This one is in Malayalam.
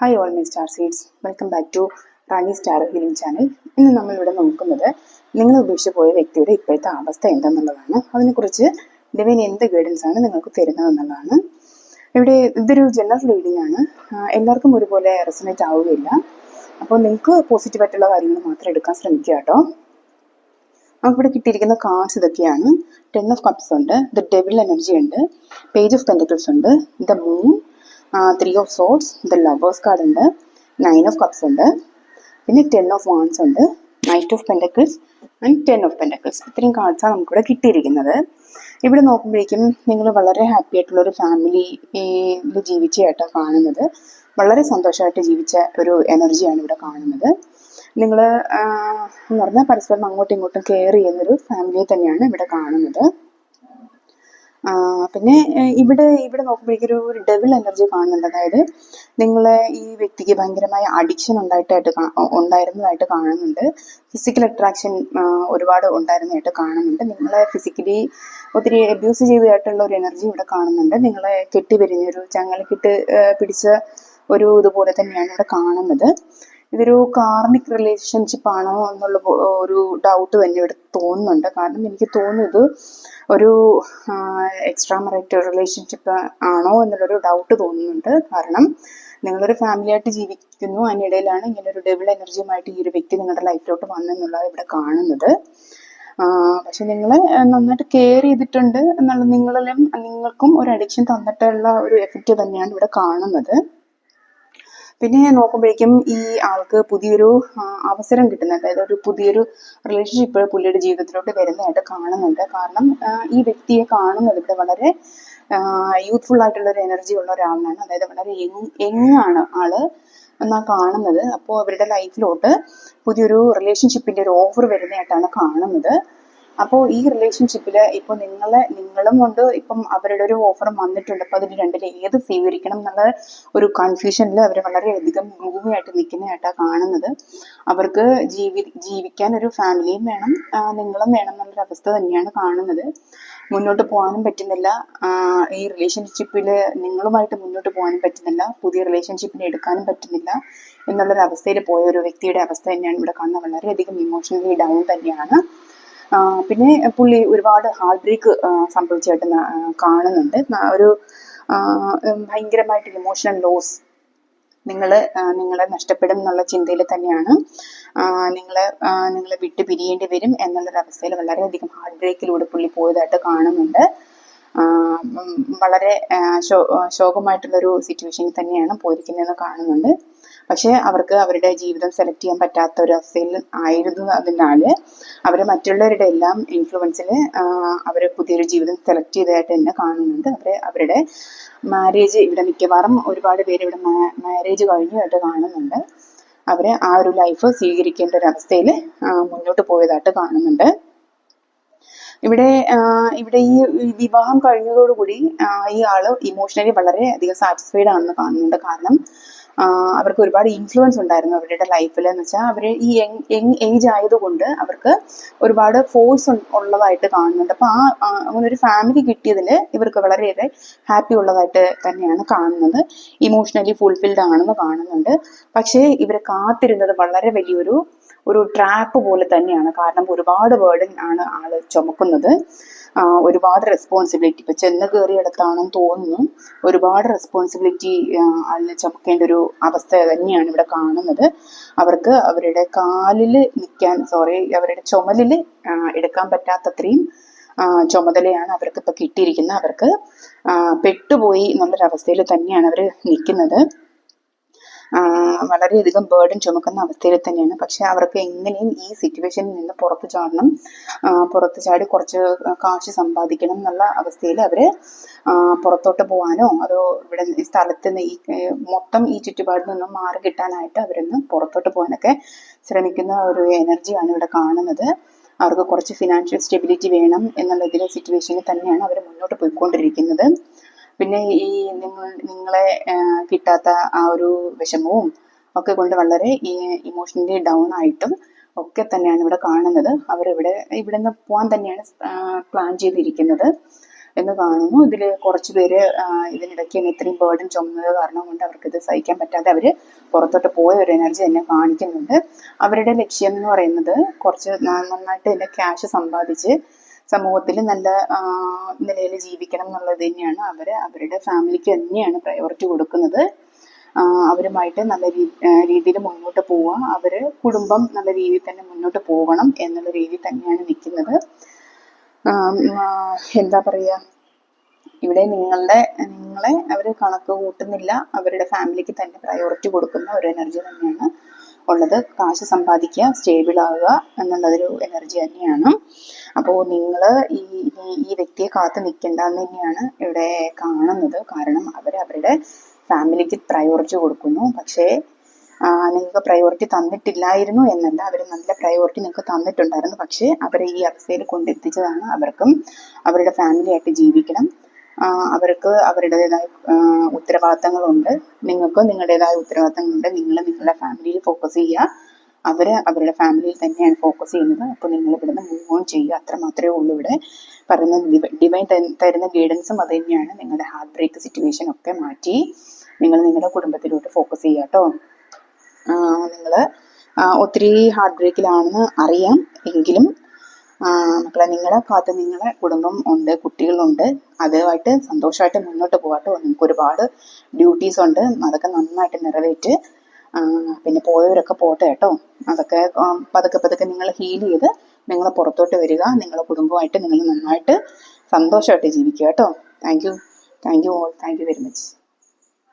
Hi all my star seeds welcome back to Rani star healing channel ഇന്ന് നമ്മളിവിടെ നോക്കുന്നത് നിങ്ങൾ ഉപേക്ഷിച്ച് പോയ വ്യക്തിയുടെ ഇപ്പോഴത്തെ അവസ്ഥ എന്തെന്നുള്ളതാണ്. അതിനെക്കുറിച്ച് ഡിവൈൻ എന്ത് ഗൈഡൻസ് ആണ് നിങ്ങൾക്ക് തരുന്നതെന്നുള്ളതാണ് ഇവിടെ ഇതൊരു ജനറൽ റീഡിംഗ് ആണ്. എല്ലാവർക്കും ഒരുപോലെ റെസനേറ്റ് ആവുകയില്ല. അപ്പോൾ നിങ്ങൾക്ക് പോസിറ്റീവ് ആയിട്ടുള്ള കാര്യങ്ങൾ മാത്രം എടുക്കാൻ ശ്രമിക്കുക കേട്ടോ. നമുക്കിവിടെ കിട്ടിയിരിക്കുന്ന കാർഡ്സ് ഇതൊക്കെയാണ്. ടെൻ ഓഫ് കപ്സ് ഉണ്ട് ദ ഡെവിൾ എനർജി ഉണ്ട് പേജ് ഓഫ് പെന്റക്കിൾസ് ഉണ്ട് the moon three of swords the lovers card ഉണ്ട് നയൻ ഓഫ് കപ്സ് ഉണ്ട് പിന്നെ ടെൻ ഓഫ് വാൺസ് ഉണ്ട് knight of pentacles and ten of pentacles ഇത്രയും കാർഡ്സാണ് നമുക്കിവിടെ കിട്ടിയിരിക്കുന്നത്. ഇവിടെ നോക്കുമ്പോഴേക്കും നിങ്ങൾ വളരെ ഹാപ്പി ആയിട്ടുള്ള ഒരു ഫാമിലി ജീവിച്ചതായിട്ടാണ് കാണുന്നത്. വളരെ സന്തോഷമായിട്ട് ജീവിച്ച ഒരു എനർജിയാണ് ഇവിടെ കാണുന്നത്. നിങ്ങൾ എന്ന് പറഞ്ഞാൽ പരസ്പരം അങ്ങോട്ടും ഇങ്ങോട്ടും കെയർ ചെയ്യുന്നൊരു ഫാമിലിയെ തന്നെയാണ് ഇവിടെ കാണുന്നത്. പിന്നെ ഇവിടെ ഇവിടെ നോക്കുമ്പോഴേക്കൊരു ഒരു ഡെവിൾ എനർജി കാണുന്നുണ്ട്. അതായത് നിങ്ങളെ ഈ വ്യക്തിക്ക് ഭയങ്കരമായ അഡിക്ഷൻ ഉണ്ടായിട്ടായിട്ട് ഉണ്ടായിരുന്നതായിട്ട് കാണുന്നുണ്ട്. ഫിസിക്കൽ അട്രാക്ഷൻ ഒരുപാട് ഉണ്ടായിരുന്നതായിട്ട് കാണുന്നുണ്ട്. നിങ്ങളെ ഫിസിക്കലി ഒത്തിരി അബ്യൂസ് ചെയ്തതായിട്ടുള്ള ഒരു എനർജി ഇവിടെ കാണുന്നുണ്ട്. നിങ്ങളെ കെട്ടിപിരിഞ്ഞൊരു ചങ്ങലക്കിട്ട് ഏഹ്, പിടിച്ച ഒരു ഇതുപോലെ തന്നെയാണ് ഇവിടെ കാണുന്നത്. ഇതൊരു കാർമിക് റിലേഷൻഷിപ്പ് ആണോ എന്നുള്ള ഒരു ഡൗട്ട് തന്നെ ഇവിടെ തോന്നുന്നുണ്ട്. കാരണം എനിക്ക് തോന്നുന്നത് ഒരു എക്സ്ട്രാ മറൈറ്റൽ റിലേഷൻഷിപ്പ് ആണോ എന്നുള്ളൊരു ഡൗട്ട് തോന്നുന്നുണ്ട്. കാരണം നിങ്ങളൊരു ഫാമിലി ആയിട്ട് ജീവിക്കുന്നു. അതിനിടയിലാണ് ഇങ്ങനെ ഒരു ഡെവിൾ എനർജിയുമായിട്ട് ഈ ഒരു വ്യക്തി നിങ്ങളുടെ ലൈഫിലോട്ട് വന്നെന്നുള്ളത് ഇവിടെ കാണുന്നത്. പക്ഷെ നിങ്ങളെ നന്നായിട്ട് കെയർ ചെയ്തിട്ടുണ്ട് എന്നുള്ള നിങ്ങളിലും നിങ്ങൾക്കും ഒരു അഡിക്ഷൻ തന്നിട്ടുള്ള ഒരു എഫക്റ്റ് തന്നെയാണ് ഇവിടെ കാണുന്നത്. പിന്നെ നോക്കുമ്പോഴേക്കും ഈ ആൾക്ക് പുതിയൊരു അവസരം കിട്ടുന്ന. അതായത് ഒരു പുതിയൊരു റിലേഷൻഷിപ്പ് പുള്ളിയുടെ ജീവിതത്തിലോട്ട് വരുന്നതായിട്ട് കാണുന്നുണ്ട്. കാരണം ഈ വ്യക്തിയെ കാണുന്നത് വളരെ യൂത്ത്ഫുൾ ആയിട്ടുള്ള ഒരു എനർജി ഉള്ള ഒരാളാണ്. അതായത് വളരെ യങ് ആണ് ആൾ എന്നാ കാണുന്നത്. അപ്പോൾ അവരുടെ ലൈഫിലോട്ട് പുതിയൊരു റിലേഷൻഷിപ്പിന്റെ ഒരു ഓഫർ വരുന്നതായിട്ടാണ് കാണുന്നത്. അപ്പോൾ ഈ റിലേഷൻഷിപ്പിൽ ഇപ്പോൾ നിങ്ങളെ നിങ്ങളും കൊണ്ട് ഇപ്പം അവരുടെ ഒരു ഓഫർ വന്നിട്ടുണ്ട്. അപ്പോൾ അതിൽ രണ്ടിൽ ഏത് സ്വീകരിക്കണം എന്നുള്ള ഒരു കൺഫ്യൂഷനിൽ അവർ വളരെയധികം മൂവിയായിട്ട് നിൽക്കുന്നതായിട്ടാണ് കാണുന്നത്. അവർക്ക് ജീവി ജീവിക്കാൻ ഒരു ഫാമിലിയും വേണം നിങ്ങളും വേണം എന്നുള്ളൊരു അവസ്ഥ തന്നെയാണ് കാണുന്നത്. മുന്നോട്ട് പോകാനും പറ്റുന്നില്ല. ഈ റിലേഷൻഷിപ്പിൽ നിങ്ങളുമായിട്ട് മുന്നോട്ട് പോകാനും പറ്റുന്നില്ല. പുതിയ റിലേഷൻഷിപ്പിനെ എടുക്കാനും പറ്റുന്നില്ല എന്നുള്ളൊരു അവസ്ഥയിൽ പോയ ഒരു വ്യക്തിയുടെ അവസ്ഥ തന്നെയാണ് ഇവിടെ കാണുന്നത്. വളരെയധികം ഇമോഷണലി ഡൗൺ തന്നെയാണ്. പിന്നെ പുള്ളി ഒരുപാട് ഹാർട്ട് ബ്രേക്ക് സംഭവിച്ചായിട്ട് കാണുന്നുണ്ട്. ഒരു ഭയങ്കരമായിട്ട് ഇമോഷണൽ ലോസ് നിങ്ങൾ നിങ്ങളെ നഷ്ടപ്പെടും എന്നുള്ള ചിന്തയിൽ തന്നെയാണ് നിങ്ങളെ നിങ്ങളെ വിട്ട് പിരിയേണ്ടി വരും എന്നുള്ളൊരവസ്ഥയിൽ വളരെയധികം ഹാർട്ട് ബ്രേക്കിലൂടെ പുള്ളി പോയതായിട്ട് കാണുന്നുണ്ട്. വളരെ ശോ- ശോകമായിട്ടുള്ളൊരു സിറ്റുവേഷനിൽ തന്നെയാണ് പോയിരിക്കുന്നതെന്ന് കാണുന്നുണ്ട്. പക്ഷേ അവർക്ക് അവരുടെ ജീവിതം സെലക്ട് ചെയ്യാൻ പറ്റാത്ത ഒരു അവസ്ഥയിൽ ആയിരുന്നു അതിനാൽ അവർ മറ്റുള്ളവരുടെ എല്ലാം ഇൻഫ്ലുവൻസിൽ അവർ പുതിയൊരു ജീവിതം സെലക്ട് ചെയ്തതായിട്ട് തന്നെ കാണുന്നുണ്ട്. അവർ അവരുടെ മാരേജ് ഇവിടെ മിക്കവാറും ഒരുപാട് പേര് ഇവിടെ മാരേജ് കഴിഞ്ഞതായിട്ട് കാണുന്നുണ്ട്. അവർ ആ ഒരു ലൈഫ് സ്വീകരിക്കേണ്ട ഒരു അവസ്ഥയിൽ മുന്നോട്ട് പോയതായിട്ട് കാണുന്നുണ്ട്. ഇവിടെ ഇവിടെ ഈ വിവാഹം കഴിഞ്ഞതോടുകൂടി ഈ ആൾ ഇമോഷണലി വളരെ അധികം സാറ്റിസ്ഫൈഡ് ആണെന്ന് കാണുന്നുണ്ട്. കാരണം അവർക്ക് ഒരുപാട് ഇൻഫ്ലുവൻസ് ഉണ്ടായിരുന്നു അവരുടെ ലൈഫിൽ എന്ന് വെച്ചാൽ അവർ ഈ യങ് യങ് ഏജ് ആയതുകൊണ്ട് അവർക്ക് ഒരുപാട് ഫോഴ്സ് ഉള്ളതായിട്ട് കാണുന്നുണ്ട്. അപ്പോൾ ആ അങ്ങനെ ഒരു ഫാമിലി കിട്ടിയതിൽ ഇവർക്ക് വളരെയേറെ ഹാപ്പി ഉള്ളതായിട്ട് തന്നെയാണ് കാണുന്നത്. ഇമോഷണലി ഫുൾഫിൽഡ് ആണെന്ന് കാണുന്നുണ്ട്. പക്ഷേ ഇവരെ കാത്തിരുന്നത് വളരെ വലിയൊരു ഒരു ട്രാപ്പ് പോലെ തന്നെയാണ്. കാരണം ഒരുപാട് ബേർഡൻ ആണ് ആൾ ചുമക്കുന്നത്. ഒരുപാട് റെസ്പോൺസിബിലിറ്റി ഇപ്പൊ ചെന്ന് കയറിയിടത്താണെന്ന് തോന്നുന്നു. ഒരുപാട് റെസ്പോൺസിബിലിറ്റി ആളിനെ ചുമക്കേണ്ട ഒരു അവസ്ഥ തന്നെയാണ് ഇവിടെ കാണുന്നത്. അവർക്ക് അവരുടെ കാലിൽ നിൽക്കാൻ സോറി അവരുടെ ചുമലിൽ എടുക്കാൻ പറ്റാത്തത്രയും ചുമതലയാണ് അവർക്ക് ഇപ്പൊ കിട്ടിയിരിക്കുന്നത്. അവർക്ക് പെട്ടുപോയി എന്നുള്ളൊരവസ്ഥയിൽ തന്നെയാണ് അവർ നിൽക്കുന്നത്. വളരെയധികം ബേർഡൻ ചുമക്കുന്ന അവസ്ഥയിൽ തന്നെയാണ്. പക്ഷെ അവർക്ക് എങ്ങനെയും ഈ സിറ്റുവേഷനിൽ നിന്ന് പുറത്തു ചാടണം. പുറത്തു ചാടി കുറച്ച് കാശ് സമ്പാദിക്കണം എന്നുള്ള അവസ്ഥയിൽ അവർ പുറത്തോട്ട് പോകാനോ അതോ ഇവിടെ സ്ഥലത്ത് നിന്ന് ഈ മൊത്തം ഈ ചുറ്റുപാടിൽ നിന്നും മാറി കിട്ടാനായിട്ട് അവരൊന്ന് പുറത്തോട്ട് പോകാനൊക്കെ ശ്രമിക്കുന്ന ഒരു എനർജിയാണ് ഇവിടെ കാണുന്നത്. അവർക്ക് കുറച്ച് ഫിനാൻഷ്യൽ സ്റ്റെബിലിറ്റി വേണം എന്നുള്ള ഇതിലെ സിറ്റുവേഷനിൽ തന്നെയാണ് അവർ മുന്നോട്ട് പോയിക്കൊണ്ടിരിക്കുന്നത്. പിന്നെ ഈ നിങ്ങൾ നിങ്ങളെ കിട്ടാത്ത ആ ഒരു വിഷമവും ഒക്കെ കൊണ്ട് വളരെ ഇമോഷണലി ഡൗൺ ആയിട്ടും ഒക്കെ തന്നെയാണ് ഇവിടെ കാണുന്നത്. അവർ ഇവിടെ നിന്ന് പോകാൻ തന്നെയാണ് പ്ലാൻ ചെയ്തിരിക്കുന്നത് എന്ന് കാണുന്നു. ഇതിൽ കുറച്ച് പേര് ഇതിനിടയ്ക്ക് ഇത്രയും ബേർഡൻ ചുമന്നത് കാരണം കൊണ്ട് അവർക്ക് ഇത് സഹിക്കാൻ പറ്റാതെ അവർ പുറത്തോട്ട് പോയ ഒരു എനർജി തന്നെ കാണിക്കുന്നുണ്ട്. അവരുടെ ലക്ഷ്യം എന്ന് പറയുന്നത് കുറച്ച് നന്നായിട്ട് ഇതിന്റെ ക്യാഷ് സമ്പാദിച്ച് സമൂഹത്തിൽ നല്ല നിലയിൽ ജീവിക്കണം എന്നുള്ളത് തന്നെയാണ് അവർ അവരുടെ ഫാമിലിക്ക് തന്നെയാണ് പ്രയോറിറ്റി കൊടുക്കുന്നത്. അവരുമായിട്ട് നല്ല രീതിയിൽ മുന്നോട്ട് പോവുക അവർ കുടുംബം നല്ല രീതിയിൽ തന്നെ മുന്നോട്ട് പോകണം എന്നുള്ള രീതിയിൽ തന്നെയാണ് നിൽക്കുന്നത്. എന്താ പറയുക ഇവിടെ നിങ്ങളുടെ നിങ്ങളെ അവർ കണക്ക് കൂട്ടുന്നില്ല. അവരുടെ ഫാമിലിക്ക് തന്നെ പ്രയോറിറ്റി കൊടുക്കുന്ന ഒരു എനർജി തന്നെയാണ് ഉള്ളത് കാശ് സമ്പാദിക്കുക സ്റ്റേബിൾ ആവുക എന്നുള്ളതൊരു എനർജി തന്നെയാണ്. അപ്പോൾ നിങ്ങൾ ഈ ഈ- വ്യക്തിയെ കാത്തു നിൽക്കേണ്ട എന്ന് തന്നെയാണ് ഇവിടെ കാണുന്നത്. കാരണം അവർ അവരുടെ ഫാമിലിക്ക് പ്രയോറിറ്റി കൊടുക്കുന്നു. പക്ഷേ നിങ്ങൾക്ക് പ്രയോറിറ്റി തന്നിട്ടില്ലായിരുന്നു എന്നല്ല അവർ നല്ല പ്രയോറിറ്റി നിങ്ങൾക്ക് തന്നിട്ടുണ്ടായിരുന്നു. പക്ഷേ അവരെ ഈ അവസ്ഥയിൽ കൊണ്ടെത്തിച്ചതാണ് അവർക്കും അവരുടെ ഫാമിലിയായിട്ട് ജീവിക്കണം. അവർക്ക് അവരുടേതായ ഉത്തരവാദിത്തങ്ങളുണ്ട്. നിങ്ങൾക്കും നിങ്ങളുടേതായ ഉത്തരവാദിത്തങ്ങളുണ്ട്. നിങ്ങൾ നിങ്ങളുടെ ഫാമിലിയിൽ ഫോക്കസ് ചെയ്യുക. അവർ അവരുടെ ഫാമിലിയിൽ തന്നെയാണ് ഫോക്കസ് ചെയ്യുന്നത്. അപ്പോൾ നിങ്ങൾ ഇവിടുന്ന് മൂവ് ഓൺ ചെയ്യുക. അത്ര മാത്രമേ ഉള്ളൂ ഇവിടെ പറയുന്ന ഡിവൈൻ തരുന്ന ഗൈഡൻസും അത് തന്നെയാണ്. നിങ്ങളുടെ ഹാർട്ട് ബ്രേക്ക് സിറ്റുവേഷൻ ഒക്കെ മാറ്റി നിങ്ങൾ നിങ്ങളുടെ കുടുംബത്തിലോട്ട് ഫോക്കസ് ചെയ്യുക കേട്ടോ. നിങ്ങൾ ഒത്തിരി ഹാർട്ട് ബ്രേക്കിലാണെന്ന് അറിയാം. എങ്കിലും മക്കളെ നിങ്ങളുടെ കാത്ത് നിങ്ങളുടെ കുടുംബം ഉണ്ട് കുട്ടികളുണ്ട്. അതുമായിട്ട് സന്തോഷമായിട്ട് മുന്നോട്ട് പോകാട്ടോ നിങ്ങൾക്ക് ഒരുപാട് ഡ്യൂട്ടീസ് ഉണ്ട്. അതൊക്കെ നന്നായിട്ട് നിറവേറ്റ് പിന്നെ പോയവരൊക്കെ പോട്ടെ കേട്ടോ. അതൊക്കെ പതുക്കെ പതുക്കെ നിങ്ങൾ ഹീൽ ചെയ്ത് നിങ്ങൾ പുറത്തോട്ട് വരിക. നിങ്ങളുടെ കുടുംബമായിട്ട് നിങ്ങൾ നന്നായിട്ട് സന്തോഷമായിട്ട് ജീവിക്കുക കേട്ടോ. Thank you thank you all thank you very much